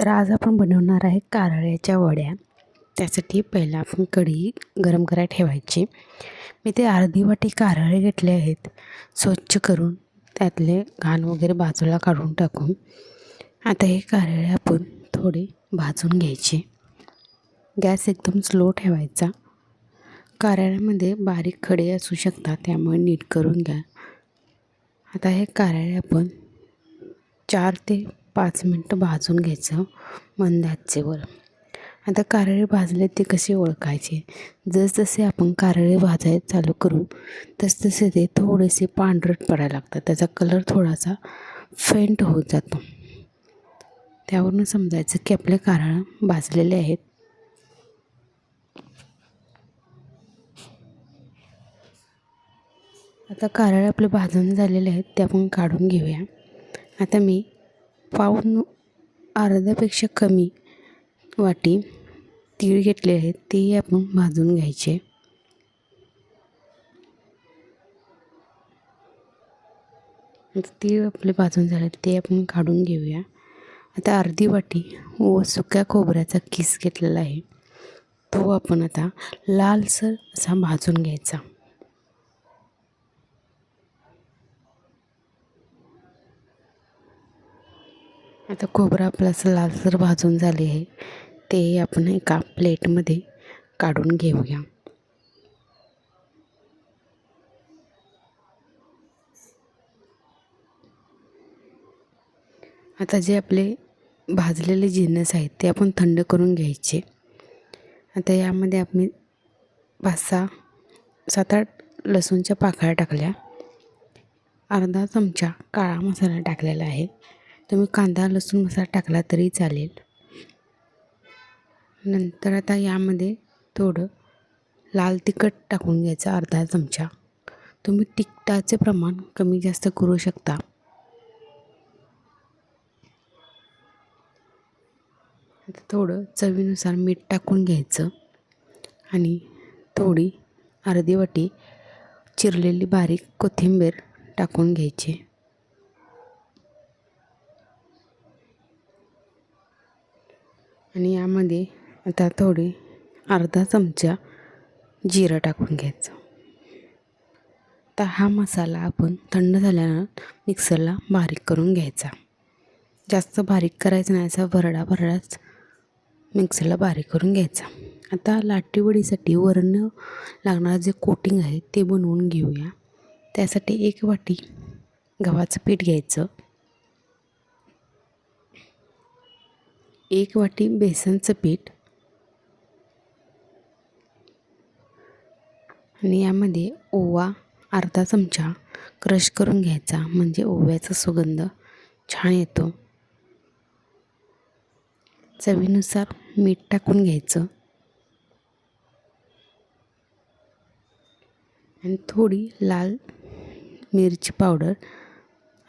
तर आज आपण बनवणार आहे कारळ्याच्या वड्या. त्यासाठी पहिला आपण कढी गरम करायला ठेवायची. मी ते अर्धी वाटी कारळे घेतले आहेत. स्वच्छ करून त्यातले घाण वगैरे बाजूला काढून टाकून आता हे कारळे आपण थोडे भाजून घ्यायचे. गॅस एकदम स्लो ठेवायचा. कारळ्यामध्ये बारीक खडे असू शकतात त्यामुळे नीट करून घ्या. आता हे कारळे आपण चार ते पाच मिनटं भाजून घ्यायचं मंद आचेवर आता कारळे भाजले ते कसे ओळखायचे? जसजसे आपण कारळे भाजायला चालू करू तसतसे ते थोडेसे पांढरट पडायला लागतात. त्याचा कलर थोडासा फेंट होत जातो. त्यावरून समजायचं की आपले कारळं भाजलेले आहेत. आता कारळे आपले भाजून झालेले आहेत ते आपण काढून घेऊया. आता मी पाऊन अर्ध्यापेक्षा कमी वाटी तीळ घेतले आहेत तेही आपण भाजून घ्यायचे. तीळ आपले भाजून झाले ते आपण काढून घेऊया. आता अर्धी वाटी व सुक्या खोबऱ्याचा किस घेतलेला आहे तो आपण आता लालसर असा भाजून घ्यायचा. आता खोबरं आपलं असं लालसर भाजून झाले आहे ते आपण एका प्लेटमध्ये काढून घेऊया. आता जे आपले भाजलेले जिन्नस आहेत ते आपण थंड करून घ्यायचे. आता यामध्ये आपण पाच सहा सात आठ लसूणच्या पाकळ्या टाकल्या. अर्धा चमचा काळा मसाला टाकलेला आहे. तुम्ही कांदा लसूण मसाला टाकला तरी चालेल. नंतर आता यामध्ये थोडं लाल तिखट टाकून घ्यायचं अर्धा चमचा. तुम्ही तिखटाचे प्रमाण कमी जास्त करू शकता. आता थोडं चवीनुसार मीठ टाकून घ्यायचं आणि थोडी अर्धी वाटी चिरलेली बारीक कोथिंबीर टाकून घ्यायची. आणि यामध्ये आता थोडी अर्धा चमचा जिरं टाकून घ्यायचं. आता हा मसाला आपण थंड झाल्यानं मिक्सरला बारीक करून घ्यायचा. जास्त बारीक करायचं नाही असा भरडा भरडाच मिक्सरला बारीक करून घ्यायचा. आता लाटीवडीसाठी वरण लागणारं जे कोटिंग आहे ते बनवून घेऊया. त्यासाठी एक वाटी गव्हाचं पीठ घ्यायचं. एक वाटी बेसनचं पीठ. आणि यामध्ये ओवा अर्धा चमचा क्रश करून घ्यायचा म्हणजे ओव्याचा सुगंध छान येतो. चवीनुसार मीठ टाकून घ्यायचं. आणि थोडी लाल मिरची पावडर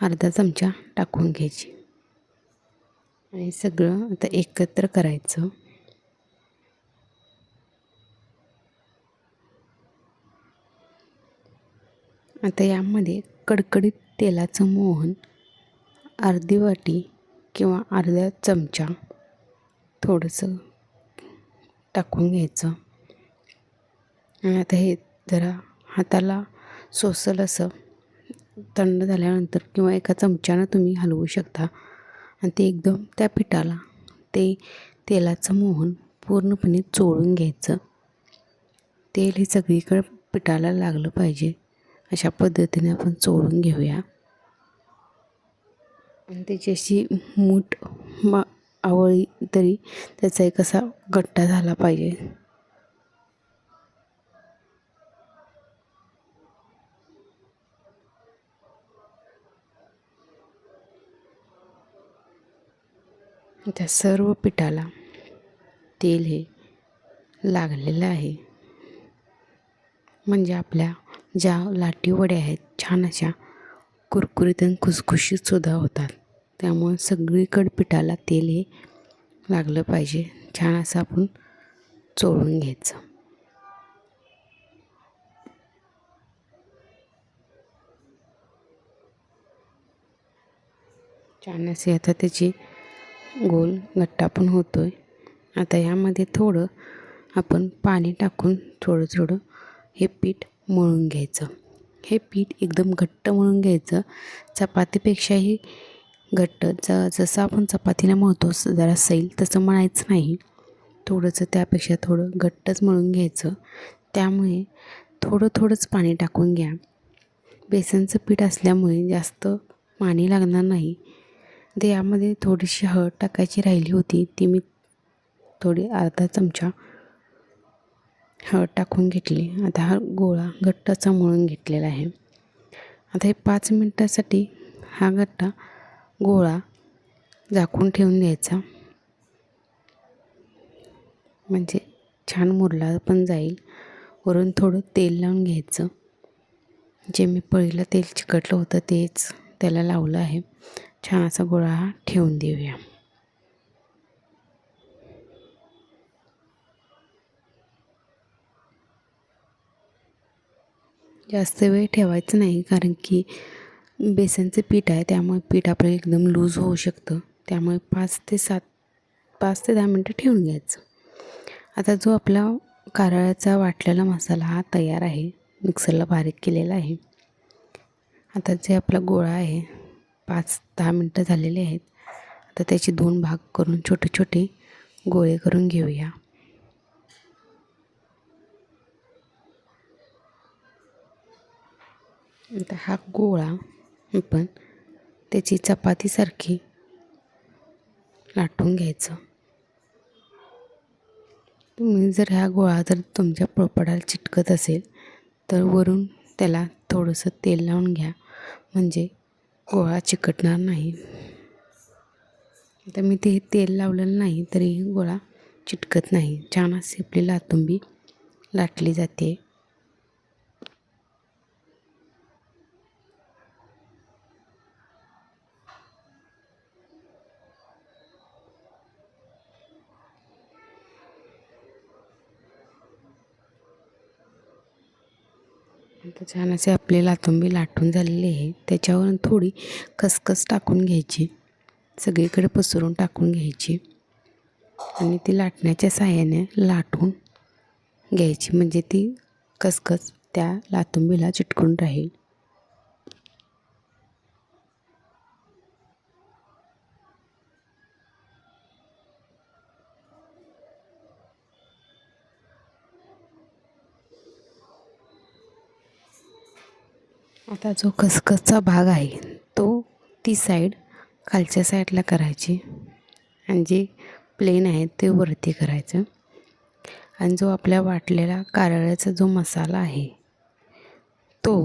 अर्धा चमचा टाकून घ्यायची. आणि सगळं आता एकत्र करायचं. आता यामध्ये कडकडीत तेलाचं मोहन अर्धी वाटी किंवा अर्धा चमचा थोडंसं टाकून घ्यायचं. आणि आता हे जरा हाताला सोसल असं थंड झाल्यानंतर किंवा एका चमच्यानं तुम्ही हलवू शकता. आणि ते एकदम त्या पिठाला ते तेलाचं मोहन पूर्णपणे चोळून घ्यायचं. तेल हे सगळीकडे पिठाला लागलं पाहिजे. अशा पद्धतीने आपण चोळून घेऊया. आणि त्याची अशी मूठ मा आवळी तरी त्याचा एक असा गट्टा झाला पाहिजे. त्या सर्व पिठाला तेल हे लागलेलं आहे. म्हणजे आपल्या ज्या लाटीवड्या आहेत छान अशा कुरकुरीत आणि खुसखुशीतसुद्धा होतात. त्यामुळे सगळीकडे पिठाला तेल हे लागलं पाहिजे. छान असं आपण चोळून घ्यायचं. छान असे आता त्याची गोल गट्टा पण होतो आहे आता यामध्ये थोडं आपण पाणी टाकून थोडं थोडं हे पीठ मळून घ्यायचं. हे पीठ एकदम घट्ट मळून घ्यायचं. चपातीपेक्षाही घट्ट. ज जसं आपण चपातीला मळतो जरा सैल तसं मळायचं नाही. थोडंसं त्यापेक्षा थोडं घट्टच मळून घ्यायचं. त्यामुळे थोडं थोडंच पाणी टाकून घ्या. बेसनचं पीठ असल्यामुळे जास्त पाणी लागणार नाही. ते यामध्ये थोडीशी हळद टाकायची राहिली होती. ती मी थोडी अर्धा चमचा हळद टाकून घेतली. आता हा गोळा घट्टाचा मळून घेतलेला आहे. आता हे पाच मिनटासाठी हा गट्टा गोळा झाकून ठेवून द्यायचा म्हणजे छान मुरला पण जाईल. वरून थोडं तेल लावून घ्यायचं. जे मी पळीला तेल चिकटलं होतं तेच त्याला लावलं आहे. छान असा गोळा हा ठेवून देऊया. जास्त वेळ ठेवायचं नाही कारण की बेसनचं पीठ आहे त्यामुळे पीठ आपलं एकदम लूज होऊ शकतं. त्यामुळे पाच ते सात पाच ते दहा मिनटं ठेवून घ्यायचं. आता जो आपला कारळाचा वाटलेला मसाला हा तयार आहे मिक्सरला बारीक केलेला आहे. आता जे आपला गोळा आहे पाच दहा मिनटं झालेले आहेत. आता त्याचे दोन भाग करून छोटे छोटे गोळे करून घेऊया. आता हा गोळा आपण त्याची चपातीसारखी लाटून घ्यायचं. तुम्ही जर ह्या गोळा जर तुमच्या पोळपडाला चिटकत असेल तर वरून त्याला थोडंसं तेल लावून घ्या. म्हणजे गोळा चिकटणार नाही. आता मी ते तेल लावलेलं नाही तरी गोळा चिटकत नाही. छान असे आपली लातुंबी लाटली जाते. छान असे आपले लातुंबी लाटून झालेले आहे त्याच्यावर थोडी खसखस टाकून घ्यायची. सगळीकडे पसरून टाकून घ्यायची. आणि ती लाटण्याच्या साह्याने लाटून घ्यायची. म्हणजे ती खसखस त्या लातुंबीला चिटकून राहील. आता जो खसखसचा भाग आहे तो ती साईड खालच्या साईडला करायची. आणि जे प्लेन आहे ते वरती करायचं. आणि जो आपल्या वाटलेला कारळ्याचा जो मसाला आहे तो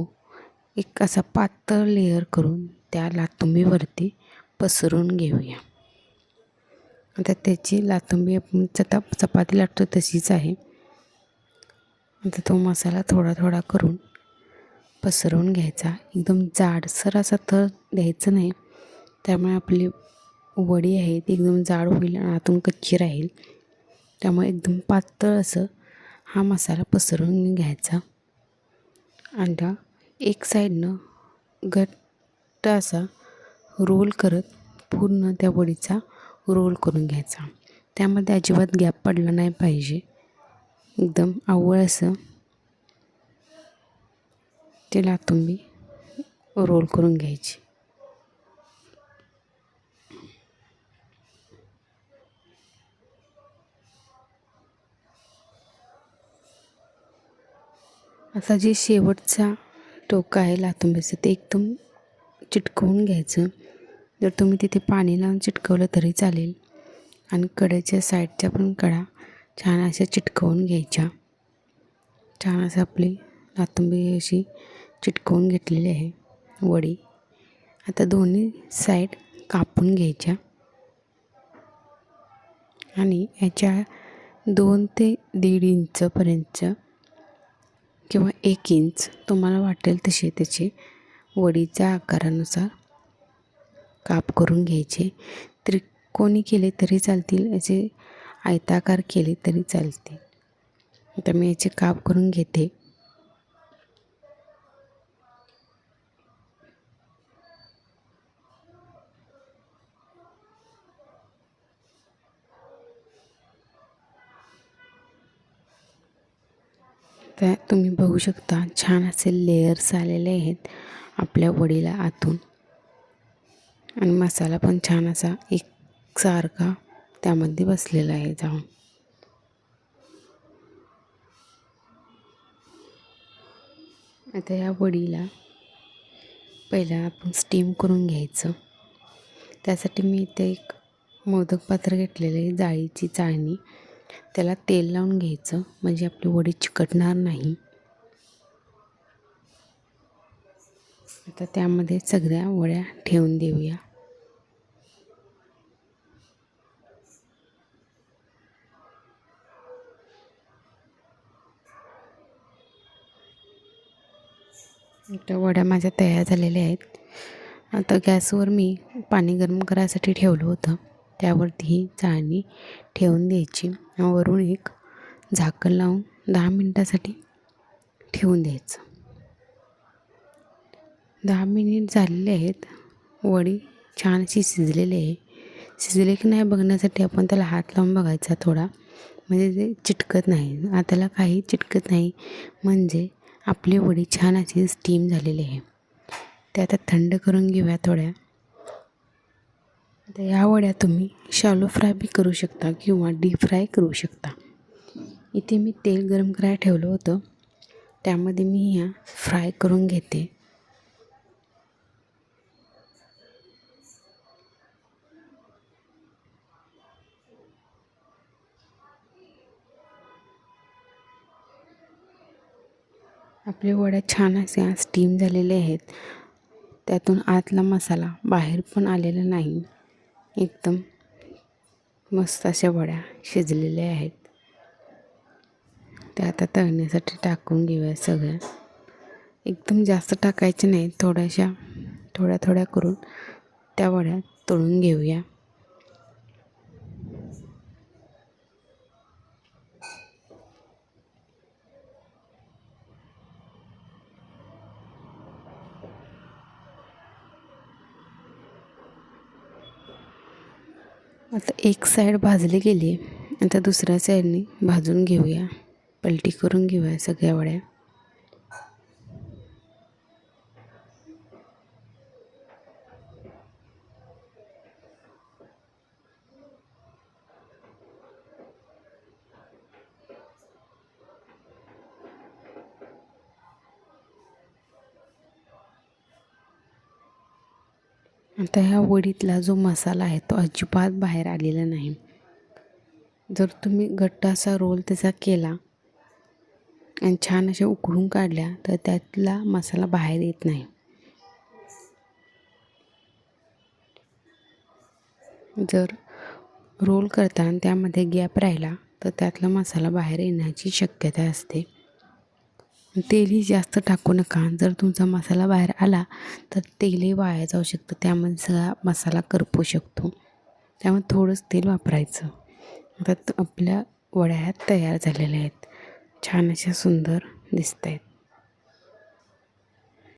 एक असा पातळ लेअर करून त्या लातुंबीवरती पसरून घेऊया. आता त्याची लातुंबी आपण चता चपाती लाटतो तशीच आहे. आता तो मसाला थोडा थोडा करून पसरवून घ्यायचा. एकदम जाडसर असा थर द्यायचं नाही. त्यामुळे आपली वडी आहे ती एकदम जाड होईल आणि आतून कच्ची राहील. त्यामुळे एकदम पातळ असं हा मसाला पसरवून घ्यायचा. अंडा एक साईडनं घट्ट असा रोल करत पूर्ण त्या वडीचा रोल करून घ्यायचा. त्यामध्ये अजिबात गॅप पडला नाही पाहिजे. एकदम आवळ असं तिला लातुंबी रोल करून घ्यायची. आता जे शेवटचा टोका आहे लातुंबीचं ते एकदम चिटकवून घ्यायचं. जर तुम्ही तिथे पाणी लावून चिटकवलं तरी चालेल. आणि कड्याच्या साईडच्या पण कडा छान अशा चिटकवून घ्यायच्या. छान असं आपली लातुंबी अशी चिटकवून घेतलेली आहे. वडी. आता दोन्ही साईड कापून घ्यायच्या. आणि याच्या दोन ते दीड इंचपर्यंत किंवा एक इंच तुम्हाला वाटेल तसे त्याचे वडीच्या आकारानुसार काप करून घ्यायचे. त्रिकोणी केले तरी चालतील याचे आयताकार केले तरी चालतील. आता मी याचे काप करून घेते. आता तुम्ही बघू शकता छान असे लेयर्स आलेले आहेत आपल्या वडीला आतून. आणि मसाला पण छान असा एक सारखा त्यामध्ये बसलेला आहे जाऊन. आता या वडीला पहिला आपण स्टीम करून घ्यायचं. त्यासाठी मी इथे एक मोदक पात्र घेतलेलं आहे जाळीची चाळणी. त्याला तेल लावून घ्यायचं. म्हणजे आपली वडी चिकटणार नाही. आता त्यामध्ये सगळ्या वड्या ठेवून देऊया. आता वड्या माझ्या तयार झालेल्या आहेत. आता गॅसवर मी पाणी गरम करायसाठी ठेवलं होतं. त्यावरती ही चाळणी ठेवून द्यायची. वरून एक झाकण लावून दहा मिनटासाठी ठेवून द्यायचं. दहा मिनिट झालेले आहेत. वडी छान अशी शिजलेली आहे. शिजले की नाही बघण्यासाठी आपण त्याला हात लावून बघायचा थोडा. म्हणजे ते चिटकत नाही. आताला काही चिटकत नाही. म्हणजे आपली वडी छान अशी स्टीम झालेली आहे. ते आता थंड करून घेऊया थोड्या. आता ह्या वड्या तुम्ही शालो फ्राय बी करू शकता किंवा डीप फ्राय करू शकता. इथे मी तेल गरम करायला ठेवलं होतं. त्यामध्ये मी ह्या फ्राय करून घेते. आपले वड्या छान असे स्टीम झालेले आहेत. त्यातून आतला मसाला बाहेर पण आलेला नाही. एकदम मस्त अशा वड्या शिजलेल्या आहेत. त्या आता तळण्यासाठी टाकून घेऊया सगळ्या. एकदम जास्त टाकायचे नाही थोड्याशा थोड्या थोड्या करून त्या वड्या तळून घेऊया. आता एक साईड भाजली गेली. आता दुसऱ्या साईडने भाजून घेऊया. पलटी करून घेऊया सगळ्या वड्या. आता ह्या वडीतला जो मसाला आहे तो अजिबात बाहेर आलेला नाही. जर तुम्ही घट्ट असा रोल त्याचा केला आणि छान अशा उकळून काढल्या तर त्यातला मसाला बाहेर येत नाही. जर रोल करताना त्यामध्ये गॅप राहिला तर त्यातला मसाला बाहेर येण्याची शक्यता असते. तेलही जास्त टाकू नका. जर तुमचा मसाला बाहेर आला तर तेलही वाया जाऊ शकतं. त्यामध्ये सगळा मसाला करपू शकतो. त्यामुळे थोडंच तेल वापरायचं. आता आपल्या वड्या तयार झालेल्या आहेत. छान अशा सुंदर दिसत आहेत